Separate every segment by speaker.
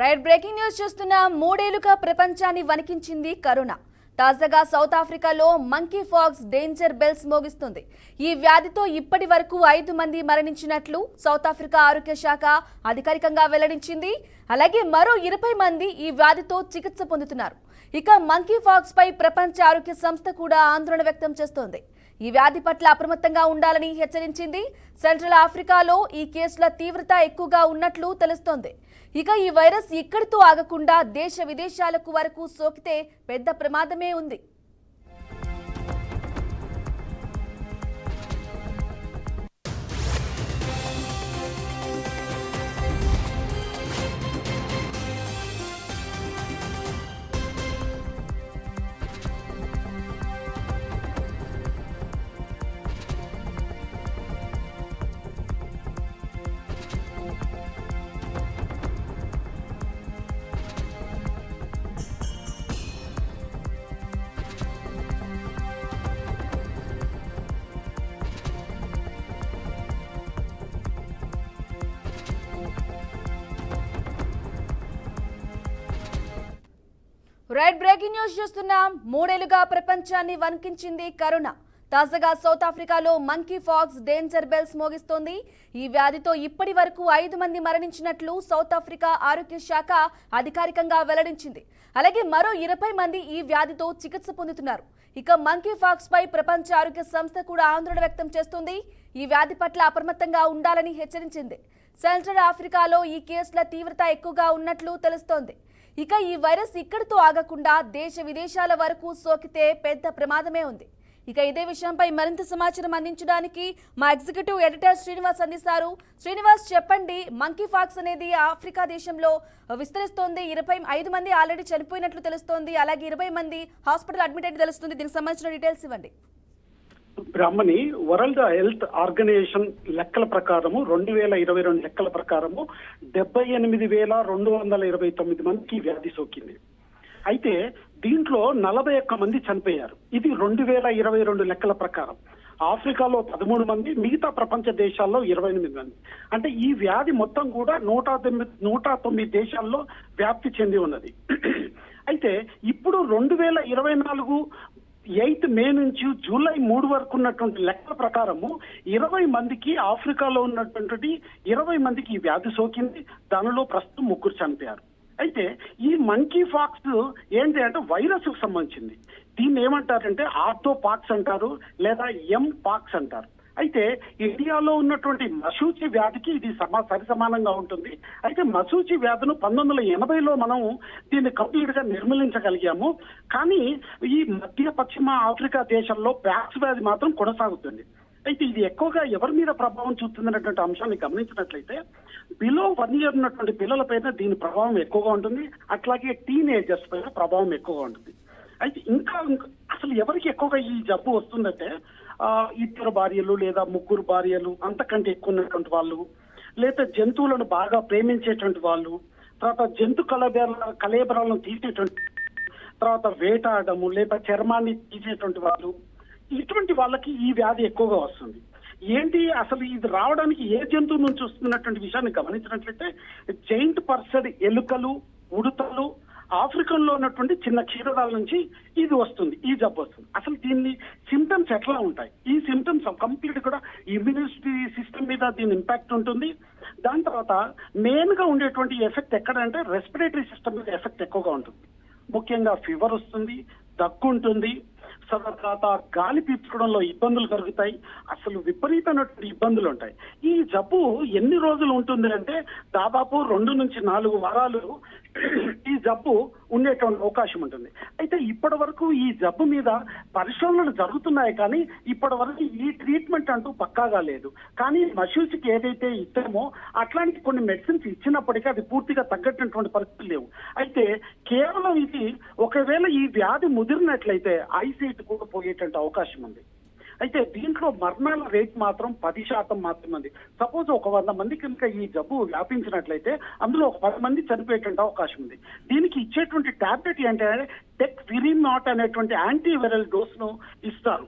Speaker 1: Right breaking news చూస్తున్న మూడేళ్ళుగా ప్రపంచాన్ని వణికించింది కరోనా. తాజాగా సౌత్ ఆఫ్రికాలో మంకీ ఫాక్స్ డేంజర్ బెల్స్ మోగిస్తుంది. ఈ వ్యాధితో ఇప్పటి వరకు ఐదు మంది మరణించినట్లు సౌత్ ఆఫ్రికా ఆరోగ్య శాఖ అధికారికంగా వెల్లడించింది. అలాగే మరో ఇరవై మంది ఈ వ్యాధితో చికిత్స పొందుతున్నారు. ఇక మంకీ ఫాక్స్ పై ప్రపంచ ఆరోగ్య సంస్థ కూడా ఆందోళన వ్యక్తం చేస్తోంది. ఈ వ్యాధి పట్ల అప్రమత్తంగా ఉండాలని హెచ్చరించింది. సెంట్రల్ ఆఫ్రికాలో ఈ కేసుల తీవ్రత ఎక్కువగా ఉన్నట్లు తెలుస్తోంది. ఇక ఈ వైరస్ ఇక్కడితో ఆగకుండా దేశ విదేశాలకు వరకు సోకితే పెద్ద ప్రమాదమే ఉంది. రైట్ బ్రేకింగ్ న్యూస్ చూస్తున్నాం. మూడేళ్ళుగా ప్రపంచాన్ని వణికించింది కరోనా. తాజాగా సౌత్ ఆఫ్రికాలో మంకీ ఫాక్స్ డేంజర్ బెల్స్ మోగిస్తోంది. ఈ వ్యాధితో ఇప్పటి వరకు ఐదు మంది మరణించినట్లు సౌత్ ఆఫ్రికా ఆరోగ్య శాఖ అధికారికంగా వెల్లడించింది. అలాగే మరో ఇరవై మంది ఈ వ్యాధితో చికిత్స పొందుతున్నారు. ఇక మంకీ ఫాక్స్ పై ప్రపంచ ఆరోగ్య సంస్థ కూడా ఆందోళన వ్యక్తం చేస్తుంది. ఈ వ్యాధి పట్ల అప్రమత్తంగా ఉండాలని హెచ్చరించింది. సెంట్రల్ ఆఫ్రికాలో ఈ కేసుల తీవ్రత ఎక్కువగా ఉన్నట్లు తెలుస్తోంది. ఇక ఈ వైరస్ ఇక్కడితో ఆగకుండా దేశ విదేశాల వరకు సోకితే పెద్ద ప్రమాదమే ఉంది. ఇక ఇదే విషయంపై మరింత సమాచారం అందించడానికి మా ఎగ్జిక్యూటివ్ ఎడిటర్ శ్రీనివాస్ అందిస్తారు. శ్రీనివాస్ చెప్పండి మంకీ ఫాక్స్ అనేది ఆఫ్రికా దేశంలో విస్తరిస్తోంది. ఇరవై ఐదు మంది ఆల్రెడీ చనిపోయినట్లు తెలుస్తోంది. అలాగే ఇరవై మంది హాస్పిటల్ అడ్మిట్ అయితే తెలుస్తుంది. దీనికి సంబంధించిన డీటెయిల్స్ ఇవ్వండి.
Speaker 2: బ్రహ్మని వరల్డ్ హెల్త్ ఆర్గనైజేషన్ లెక్కల ప్రకారము రెండు వేల ఇరవై రెండు లెక్కల ప్రకారము డెబ్బై ఎనిమిది వేల రెండు వందల ఇరవై తొమ్మిది మందికి వ్యాధి సోకింది. అయితే దీంట్లో నలభై ఒక్క మంది చనిపోయారు. ఇది రెండు వేల ఇరవై రెండు లెక్కల ప్రకారం. ఆఫ్రికాలో పదమూడు మంది మిగతా ప్రపంచ దేశాల్లో ఇరవై ఎనిమిది మంది. అంటే ఈ వ్యాధి మొత్తం కూడా నూట తొమ్మిది నూట తొమ్మిది దేశాల్లో వ్యాప్తి చెంది ఉన్నది. అయితే ఇప్పుడు రెండు వేల ఇరవై నాలుగు ఎయిత్ మే నుంచి జూలై మూడు వరకు ఉన్నటువంటి లెక్కల ప్రకారము ఇరవై మందికి ఆఫ్రికాలో ఉన్నటువంటి ఇరవై మందికి ఈ వ్యాధి సోకింది. దానిలో ప్రస్తుతం ముగ్గురు చనిపోయారు. అయితే ఈ మంకీ ఫాక్స్ ఏంటి అంటే వైరస్కు సంబంధించింది. దీన్ని ఏమంటారంటే ఆర్థో పాక్స్ అంటారు లేదా ఎం పాక్స్ అంటారు. అయితే ఇండియాలో ఉన్నటువంటి మసూచి వ్యాధికి ఇది సమా సరి సమానంగా ఉంటుంది. అయితే మసూచి వ్యాధిను పంతొమ్మిది వందల ఎనభైలో మనం దీన్ని కంప్లీట్గా నిర్మూలించగలిగాము. కానీ ఈ మధ్య పశ్చిమ ఆఫ్రికా దేశాల్లో ప్యాక్స్ వ్యాధి మాత్రం కొనసాగుతుంది. అయితే ఇది ఎక్కువగా ఎవరి మీద ప్రభావం చూపుతుందనేటువంటి అంశాన్ని గమనించినట్లయితే బిలో వన్ ఇయర్ ఉన్నటువంటి పిల్లల పైన దీని ప్రభావం ఎక్కువగా ఉంటుంది. అట్లాగే టీనేజర్స్ పైన ప్రభావం ఎక్కువగా ఉంటుంది. అయితే ఇంకా అసలు ఎవరికి ఎక్కువగా ఈ జబ్బు వస్తుందంటే ఇద్దరు భార్యలు లేదా ముగ్గురు భార్యలు అంతకంటే ఎక్కువ ఉన్నటువంటి వాళ్ళు లేదా జంతువులను బాగా ప్రేమించేటువంటి వాళ్ళు తర్వాత జంతు కలబేర కలేబరాలను తీసేటువంటి తర్వాత వేటాడము లేదా చర్మాన్ని తీసేటువంటి వాళ్ళు ఇటువంటి వాళ్ళకి ఈ వ్యాధి ఎక్కువగా వస్తుంది. ఏంటి? అసలు ఇది రావడానికి ఏ జంతువు నుంచి వస్తున్నటువంటి విషయాన్ని గమనించినట్లయితే జైంట్ పర్సడ్ ఎలుకలు ఉడతలు ఆఫ్రికన్లో ఉన్నటువంటి చిన్న క్షీరదాల నుంచి ఇది వస్తుంది ఈ జబ్బు వస్తుంది. అసలు దీన్ని సిమ్టమ్స్ ఎట్లా ఉంటాయి? ఈ సిమ్టమ్స్ కంప్లీట్ కూడా ఇమ్యూనిటీ సిస్టమ్ మీద దీని ఇంపాక్ట్ ఉంటుంది. దాని తర్వాత మెయిన్గా ఉండేటువంటి ఎఫెక్ట్ ఎక్కడంటే రెస్పిరేటరీ సిస్టమ్ మీద ఎఫెక్ట్ ఎక్కువగా ఉంటుంది. ముఖ్యంగా ఫీవర్ వస్తుంది దగ్గు ఉంటుంది. తర్వాత గాలి పీల్చుకోవడంలో ఇబ్బందులు కలుగుతాయి. అసలు విపరీతమైనటువంటి ఇబ్బందులు ఉంటాయి. ఈ జబ్బు ఎన్ని రోజులు ఉంటుంది అంటే దాదాపు రెండు నుంచి నాలుగు వారాలు ఈ జబ్బు ఉండేటువంటి అవకాశం ఉంటుంది. అయితే ఇప్పటి వరకు ఈ జబ్బు మీద పరిశోధనలు జరుగుతున్నాయి కానీ ఇప్పటి వరకు ఈ ట్రీట్మెంట్ అంటూ పక్కాగా లేదు. కానీ మషూస్కి ఏదైతే ఇచ్చామో అట్లాంటి కొన్ని మెడిసిన్స్ ఇచ్చినప్పటికీ అది పూర్తిగా తగ్గట్టినటువంటి పరిస్థితులు లేవు. అయితే కేవలం ఇది ఒకవేళ ఈ వ్యాధి ముదిరినట్లయితే ఐసీట్ కూడా పోయేటువంటి అవకాశం ఉంది. అయితే దీంట్లో మరణాల రేట్ మాత్రం పది శాతం మాత్రమే ఉంది. సపోజ్ ఒక వంద మంది కనుక ఈ జబ్బు వ్యాపించినట్లయితే అందులో ఒక పది మంది చనిపోయేటువంటి అవకాశం ఉంది. దీనికి ఇచ్చేటువంటి టాబ్లెట్ ఏంటంటే టెక్ నాట్ అనేటువంటి యాంటీవైరల్ డోస్ను ఇస్తారు.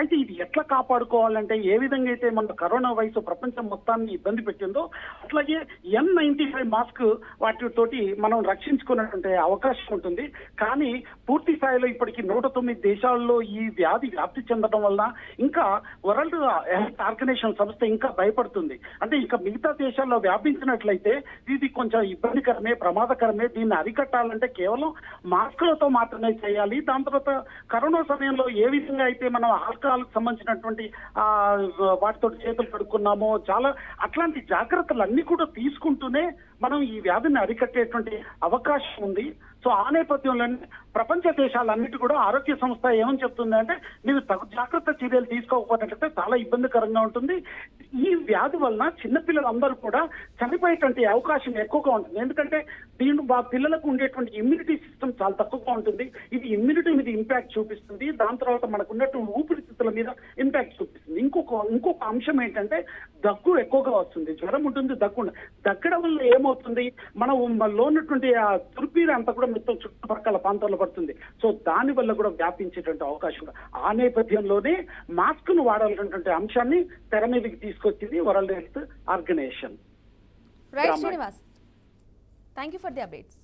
Speaker 2: అయితే ఇది ఎట్లా కాపాడుకోవాలంటే ఏ విధంగా అయితే మన కరోనా వైరస్ ప్రపంచం మొత్తాన్ని ఇబ్బంది పెట్టిందో అట్లాగే ఎన్ నైన్టీ ఫైవ్ మాస్క్ వాటితోటి మనం రక్షించుకున్నటువంటి అవకాశం ఉంటుంది. కానీ పూర్తి స్థాయిలో ఇప్పటికి నూట తొమ్మిది దేశాల్లో ఈ వ్యాధి వ్యాప్తి చెందడం వల్ల ఇంకా వరల్డ్ హెల్త్ ఆర్గనైజేషన్ సంస్థ ఇంకా భయపడుతుంది. అంటే ఇంకా మిగతా దేశాల్లో వ్యాపించినట్లయితే ఇది కొంచెం ఇబ్బందికరమే ప్రమాదకరమే. దీన్ని అరికట్టాలంటే కేవలం మాస్కులతో మాత్రమే చేయాలి. దాని తర్వాత కరోనా సమయంలో ఏ విధంగా అయితే మనం ఆల్కహాల్ సంబంధించినటువంటి ఆ వాటితో చేతులు కడుక్కున్నామో చాలా అట్లాంటి జాగ్రత్తలు అన్ని కూడా తీసుకుంటూనే మనం ఈ వ్యాధిని అరికట్టేటువంటి అవకాశం ఉంది. సో ఆ నేపథ్యంలోనే ప్రపంచ దేశాలన్నిటి కూడా ఆరోగ్య సంస్థ ఏమని చెప్తుంది అంటే మీరు తగు జాగ్రత్త చర్యలు తీసుకోకపోయినట్లయితే చాలా ఇబ్బందికరంగా ఉంటుంది. ఈ వ్యాధి వలన చిన్నపిల్లలందరూ కూడా చనిపోయేటువంటి అవకాశం ఎక్కువగా ఉంటుంది. ఎందుకంటే దీని ఆ పిల్లలకు ఉండేటువంటి ఇమ్యూనిటీ సిస్టమ్ చాలా తక్కువగా ఉంటుంది. ఇది ఇమ్యూనిటీ మీద ఇంపాక్ట్ చూపిస్తుంది. దాని తర్వాత మనకు ఉన్నటువంటి ఊపిరితిత్తుల మీద ఇంపాక్ట్ చూపిస్తుంది. ఇంకొక ఇంకొక అంశం ఏంటంటే దగ్గు ఎక్కువగా వస్తుంది. జ్వరం ఉంటుంది దగ్గు దగ్గడం వల్ల ఏమవుతుంది మనం మనలో ఉన్నటువంటి ఆ తుర్పీరు అంతా కూడా మొత్తం చుట్టుపక్కల ప్రాంతాల్లో పడుతుంది సో దాని వల్ల కూడా వ్యాపించేటువంటి అవకాశం. ఆ నేపథ్యంలోనే మాస్క్ను వాడాలన్నటువంటి అంశాన్ని తెర మీదకి తీసుకొచ్చింది వరల్డ్ హెల్త్ ఆర్గనైజేషన్
Speaker 1: రైట్
Speaker 2: Ramayan.
Speaker 1: Srinivas thank you for the updates